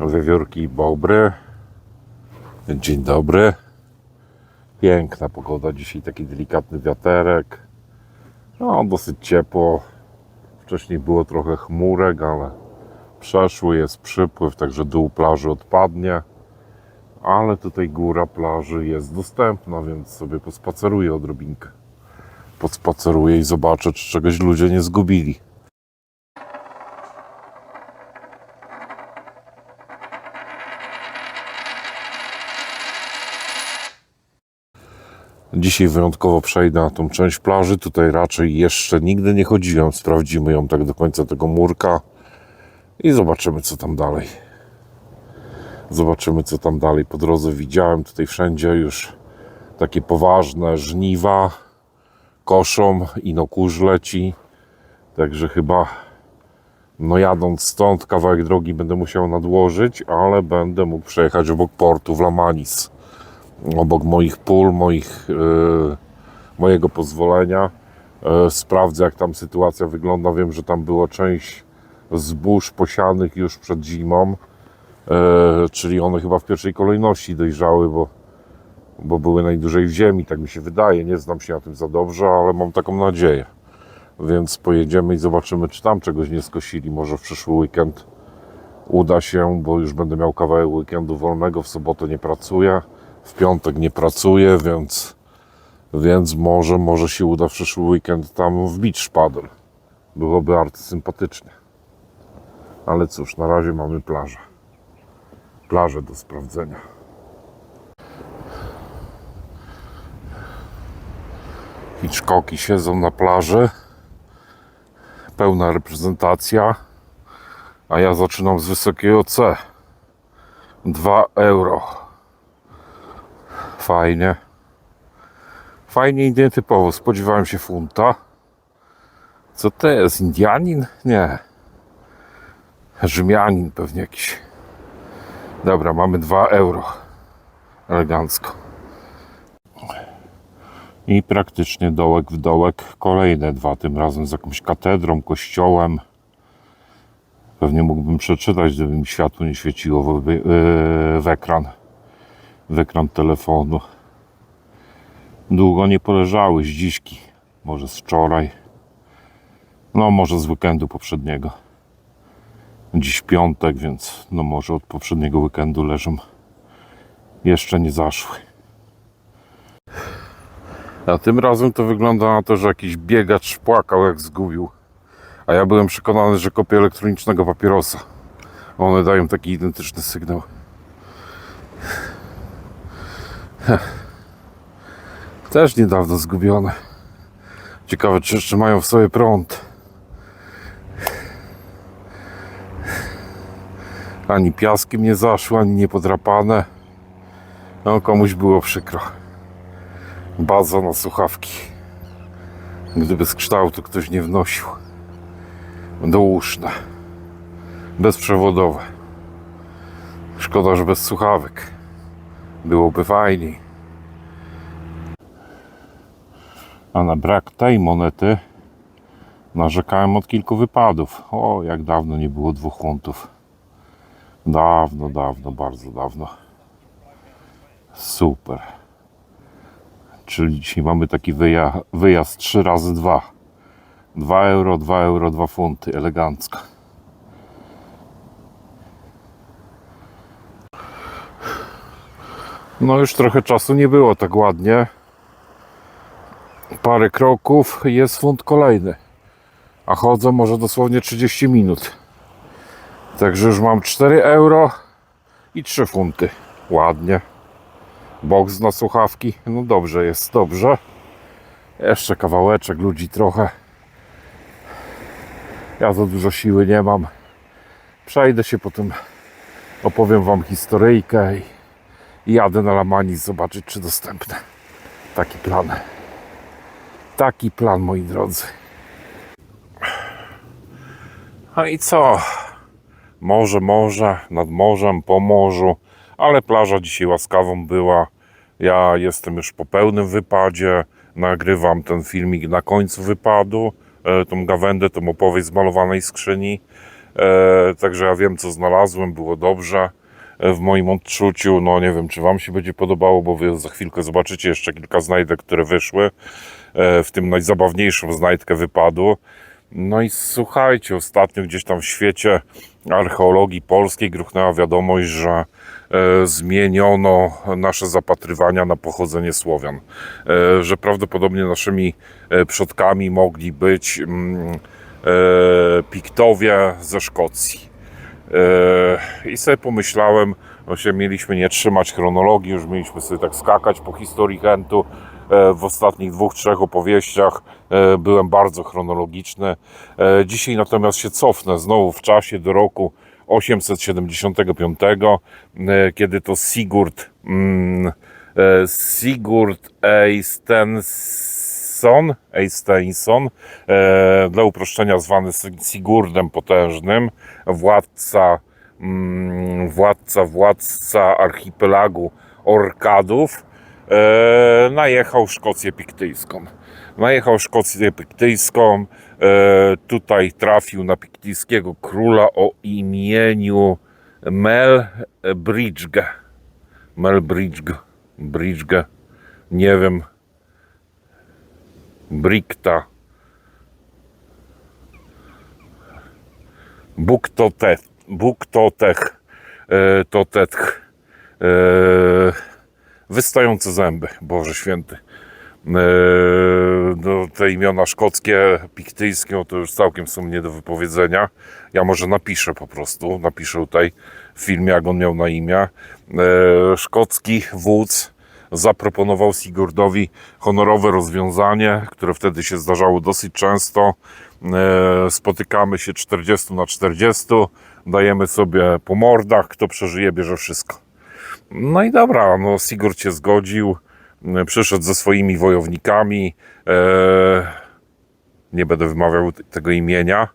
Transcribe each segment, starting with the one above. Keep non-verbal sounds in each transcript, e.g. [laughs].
Wiewiórki Bobry. Dzień dobry. Piękna pogoda. Dzisiaj taki delikatny wiaterek. No, dosyć ciepło. Wcześniej było trochę chmurek, ale przeszły, jest przypływ, także dół plaży odpadnie. Ale tutaj góra plaży jest dostępna, więc sobie pospaceruję odrobinkę. Podspaceruję i zobaczę, czy czegoś ludzie nie zgubili. Dzisiaj wyjątkowo przejdę na tą część plaży. Tutaj raczej jeszcze nigdy nie chodziłem. Sprawdzimy ją tak do końca tego murka i zobaczymy, co tam dalej. Zobaczymy, co tam dalej. Po drodze widziałem tutaj wszędzie już takie poważne żniwa. Koszą, ino kurz leci. Także chyba, no jadąc stąd, kawałek drogi będę musiał nadłożyć, ale będę mógł przejechać obok portu w Lamanis obok moich pól, moich, e, mojego pozwolenia. E, sprawdzę, jak tam sytuacja wygląda. Wiem, że tam było część zbóż posianych już przed zimą, e, czyli one chyba w pierwszej kolejności dojrzały, bo, bo były najdłużej w ziemi, tak mi się wydaje. Nie znam się na tym za dobrze, ale mam taką nadzieję. Więc pojedziemy i zobaczymy, czy tam czegoś nie skosili. Może w przyszły weekend uda się, bo już będę miał kawałek weekendu wolnego. W sobotę nie pracuję w piątek nie pracuję, więc, więc może, może się uda w przyszły weekend tam wbić szpadel. Byłoby arcysympatycznie. Ale cóż, na razie mamy plażę. Plażę do sprawdzenia. Hitchcocki siedzą na plaży. Pełna reprezentacja. A ja zaczynam z wysokiego C. 2 euro. Fajnie. Fajnie i nietypowo. Spodziewałem się funta. Co to jest? Indianin? Nie. Rzymianin pewnie jakiś. Dobra, mamy 2 euro. Elegancko. I praktycznie dołek w dołek. Kolejne dwa, tym razem z jakąś katedrą, kościołem. Pewnie mógłbym przeczytać, gdyby mi światło nie świeciło w, w ekran w ekran telefonu. Długo nie poleżały dziśki, może z wczoraj, no może z weekendu poprzedniego. Dziś piątek, więc no może od poprzedniego weekendu leżą. Jeszcze nie zaszły. A tym razem to wygląda na to, że jakiś biegacz płakał jak zgubił. A ja byłem przekonany, że kopię elektronicznego papierosa. One dają taki identyczny sygnał. Też niedawno zgubione. Ciekawe, czy jeszcze mają w sobie prąd. Ani piaskiem nie zaszło, ani nie podrapane. No, komuś było przykro. Baza na słuchawki. Gdyby z kształtu ktoś nie wnosił. Douszne. Bezprzewodowe. Szkoda, że bez słuchawek. Byłoby fajniej. A na brak tej monety narzekałem od kilku wypadów. O, jak dawno nie było dwóch funtów. Dawno, dawno, bardzo dawno. Super. Czyli dzisiaj mamy taki wyja wyjazd 3 razy 2. 2 euro, 2 euro, 2 funty. Elegancko. No już trochę czasu nie było tak ładnie. Parę kroków jest funt kolejny. A chodzę może dosłownie 30 minut. Także już mam 4 euro i 3 funty. Ładnie. Boks na słuchawki. No dobrze jest, dobrze. Jeszcze kawałeczek, ludzi trochę. Ja za dużo siły nie mam. Przejdę się potem, opowiem Wam historyjkę i i jadę na Lamanis zobaczyć, czy dostępne. Taki plan. Taki plan, moi drodzy. No i co? Morze, morze, nad morzem, po morzu, ale plaża dzisiaj łaskawą była. Ja jestem już po pełnym wypadzie. Nagrywam ten filmik na końcu wypadu. E, Tą gawędę, tą opowieść z malowanej skrzyni. E, także ja wiem, co znalazłem, było dobrze w moim odczuciu. No nie wiem, czy Wam się będzie podobało, bo Wy za chwilkę zobaczycie jeszcze kilka znajdek, które wyszły. E, w tym najzabawniejszą znajdkę wypadło. No i słuchajcie, ostatnio gdzieś tam w świecie archeologii polskiej gruchnęła wiadomość, że e, zmieniono nasze zapatrywania na pochodzenie Słowian. E, że prawdopodobnie naszymi przodkami mogli być mm, Piktowie ze Szkocji. E, I sobie pomyślałem, no się mieliśmy nie trzymać chronologii, już mieliśmy sobie tak skakać po historii Hentu. E, W ostatnich dwóch, trzech opowieściach e, byłem bardzo chronologiczny. Dzisiaj natomiast się cofnę znowu w czasie do roku 875, e, kiedy to Sigurd, mm, e, Eystein Eystein, e, dla uproszczenia zwany Sigurdem Potężnym, władca, mm, władca, władca archipelagu Orkadów, e, najechał Szkocję Piktyjską. Najechał Szkocję Piktyjską, e, tutaj trafił na piktyjskiego króla o imieniu Mel Bridge. Mel Bridge. Bridge. Nie wiem, Brikta. Buktotech. Buktotech. E, Totetch. E, wystające zęby. Boże święty. E, no, te imiona szkockie, piktyjskie, no to już całkiem są nie do wypowiedzenia. Ja może napiszę po prostu. Napiszę tutaj w filmie, jak on miał na imię. E, szkocki wódz zaproponował Sigurdowi honorowe rozwiązanie, które wtedy się zdarzało dosyć często. E, Spotykamy się 40 na 40, dajemy sobie po mordach, kto przeżyje, bierze wszystko. No i dobra, no Sigurd się zgodził, e, przyszedł ze swoimi wojownikami, e, nie będę wymawiał tego imienia,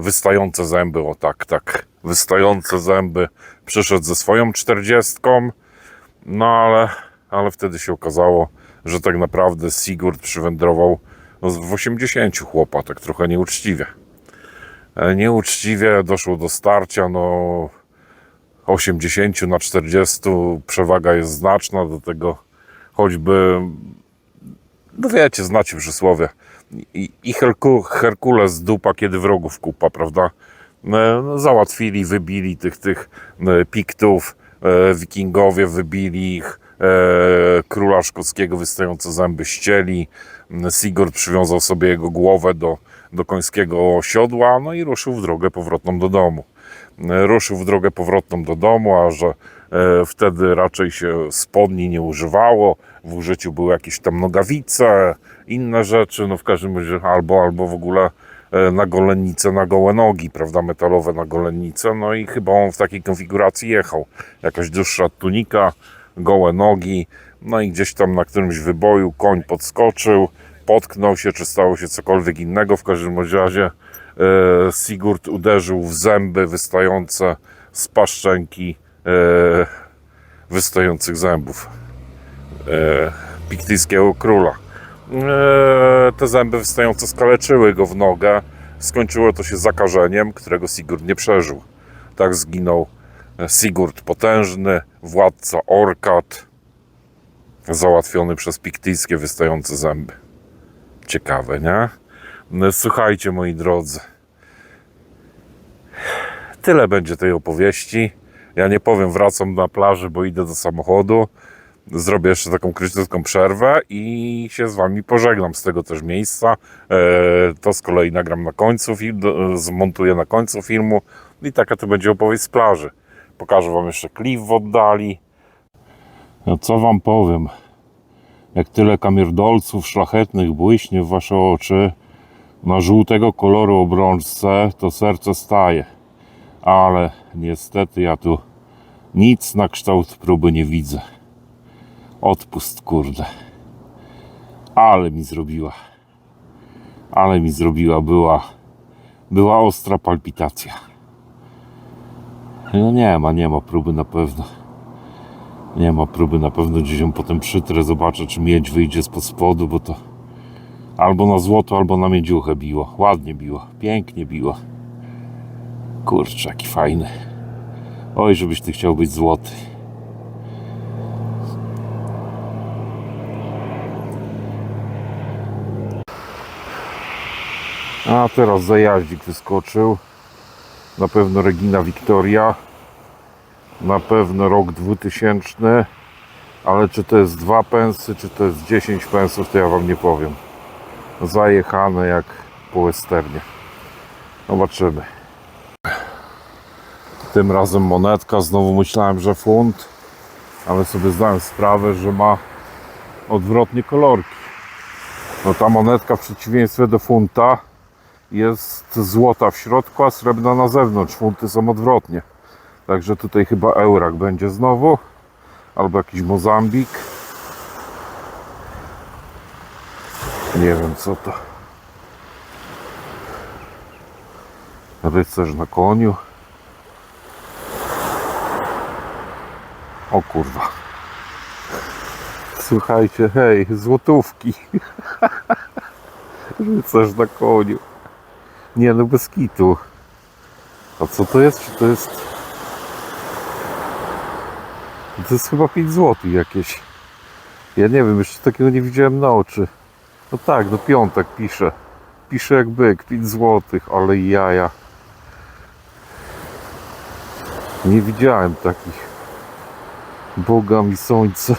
wystające zęby, o tak, tak, wystające zęby, przyszedł ze swoją czterdziestką, no ale, ale wtedy się okazało, że tak naprawdę Sigurd przywędrował w 80 chłopa, tak trochę nieuczciwie. E, Nieuczciwie doszło do starcia, no 80 na 40 przewaga jest znaczna, do tego choćby, no wiecie, znacie przysłowie, i, i Herku, Herkules dupa, kiedy wrogów kupa, prawda? E, No, załatwili, wybili tych, tych e, Piktów, wikingowie wybili ich, króla szkockiego wystające zęby ścieli, Sigurd przywiązał sobie jego głowę do, do końskiego siodła, no i ruszył w drogę powrotną do domu. E, Ruszył w drogę powrotną do domu, a że e, wtedy raczej się spodni nie używało, w użyciu były jakieś tam nogawice, inne rzeczy, no w każdym razie albo, albo w ogóle e, na golenice, na gołe nogi, prawda, metalowe na golenice, no i chyba on w takiej konfiguracji jechał. Jakaś dłuższa tunika, gołe nogi, no i gdzieś tam na którymś wyboju koń podskoczył, potknął się, czy stało się cokolwiek innego, w każdym razie e, Sigurd uderzył w zęby wystające z paszczęki e, wystających zębów e, piktyjskiego króla. Te zęby wystające skaleczyły go w nogę. Skończyło to się zakażeniem, którego Sigurd nie przeżył. Tak zginął Sigurd potężny, władca Orkat, załatwiony przez piktyjskie wystające zęby. Ciekawe, nie? No, Słuchajcie, moi drodzy. Tyle będzie tej opowieści. Ja nie powiem, wracam na plaży, bo idę do samochodu. Zrobię jeszcze taką króciutką przerwę i się z Wami pożegnam z tego też miejsca. E, To z kolei nagram na końcu, zmontuję na końcu filmu i taka to będzie opowieść z plaży. Pokażę Wam jeszcze klif w oddali. No co Wam powiem? Jak tyle kamierdolców szlachetnych błyśnie w Wasze oczy, na żółtego koloru obrączce, to serce staje. Ale niestety ja tu nic na kształt próby nie widzę. Odpust, kurde. Ale mi zrobiła. Ale mi zrobiła. Była, była ostra palpitacja. No nie ma, nie ma próby na pewno. Nie ma próby na pewno. Gdzieś ją potem przytrę, zobaczę, czy miedź wyjdzie spod spodu, bo to albo na złoto, albo na miedziuchę biło. Ładnie biło, pięknie biło. Kurczę, jaki fajny. Oj, żebyś ty chciał być złoty. A teraz zajaździk wyskoczył. Na pewno Regina Victoria. Na pewno rok 2000. Ale czy to jest 2 pensy, czy to jest 10 pensów, to ja wam nie powiem. Zajechane jak po westernie. Zobaczymy. Tym razem monetka. Znowu myślałem, że funt. Ale sobie zdałem sprawę, że ma odwrotnie kolorki. No ta monetka w przeciwieństwie do funta jest złota w środku, a srebrna na zewnątrz. Funty są odwrotnie. Także tutaj chyba eurak będzie znowu. Albo jakiś Mozambik. Nie wiem co to. Rycerz na koniu. O kurwa. Słuchajcie, hej, złotówki. [laughs] Rycerz na koniu. Nie no, bez kitu. A co to jest? Czy to jest... To jest chyba 5 zł jakieś. Ja nie wiem, jeszcze takiego nie widziałem na oczy. No tak, do piątek pisze. Pisze jak byk, 5 zł, ale jaja. Nie widziałem takich. Boga mi słońce.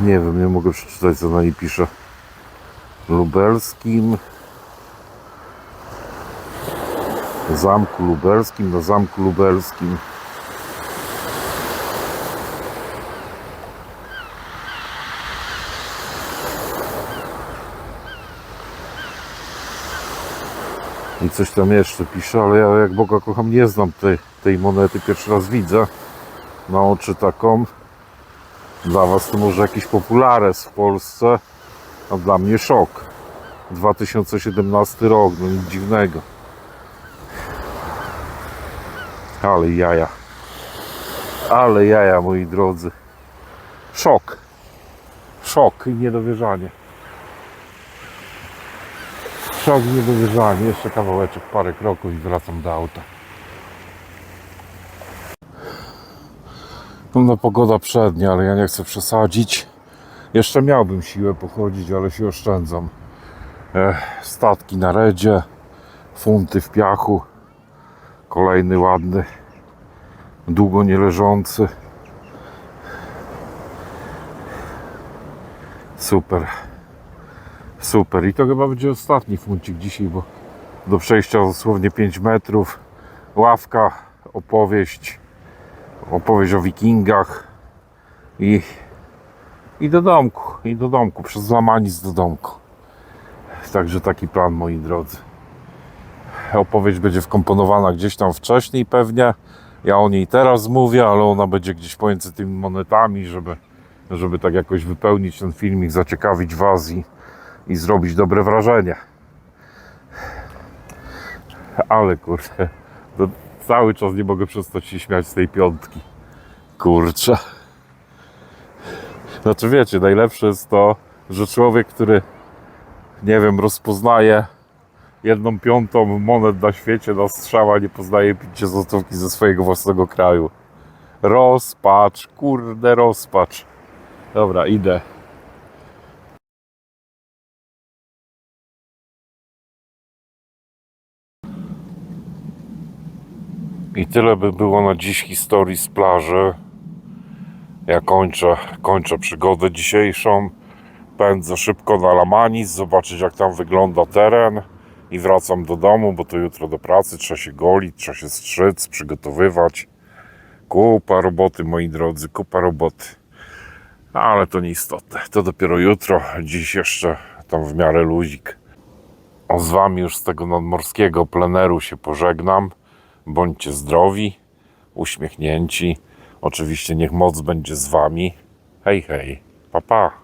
Nie wiem, nie mogę przeczytać co na niej pisze. Lubelskim. Zamku Lubelskim, na Zamku Lubelskim. I coś tam jeszcze pisze, ale ja jak Boga kocham nie znam tej, tej monety, pierwszy raz widzę na oczy taką. Dla Was to może jakiś populares w Polsce, a dla mnie szok. 2017 rok, no nic dziwnego. Ale jaja. Ale jaja, moi drodzy. Szok. Szok i niedowierzanie. Szok i niedowierzanie. Jeszcze kawałeczek, parę kroków i wracam do auta. No pogoda przednia, ale ja nie chcę przesadzić. Jeszcze miałbym siłę pochodzić, ale się oszczędzam. Ech, statki na redzie, funty w piachu. Kolejny ładny, długo nie leżący. Super. Super. I to chyba będzie ostatni funcik dzisiaj, bo do przejścia dosłownie 5 metrów. Ławka, opowieść opowieść o wikingach i, i do domku, i do domku, przez Lamanic do domku. Także taki plan, moi drodzy. Opowieść będzie wkomponowana gdzieś tam wcześniej pewnie. Ja o niej teraz mówię, ale ona będzie gdzieś pomiędzy tymi monetami, żeby, żeby tak jakoś wypełnić ten filmik, zaciekawić Was i, i zrobić dobre wrażenie. Ale kurde, to cały czas nie mogę przestać się śmiać z tej piątki. Kurczę. Znaczy wiecie, najlepsze jest to, że człowiek, który nie wiem, rozpoznaje jedną piątą monet na świecie na strzała, nie poznaje pięcie złotówki ze swojego własnego kraju. Rozpacz, kurde rozpacz. Dobra, idę. I tyle by było na dziś historii z plaży. Ja kończę, kończę przygodę dzisiejszą. Pędzę szybko na Lamanis, zobaczyć jak tam wygląda teren i wracam do domu, bo to jutro do pracy trzeba się golić, trzeba się strzyc, przygotowywać. Kupa roboty, moi drodzy, kupa roboty. Ale to nieistotne. To dopiero jutro. Dziś jeszcze tam w miarę luzik. O, z wami już z tego nadmorskiego pleneru się pożegnam. Bądźcie zdrowi, uśmiechnięci. Oczywiście niech moc będzie z wami. Hej, hej, pa, pa.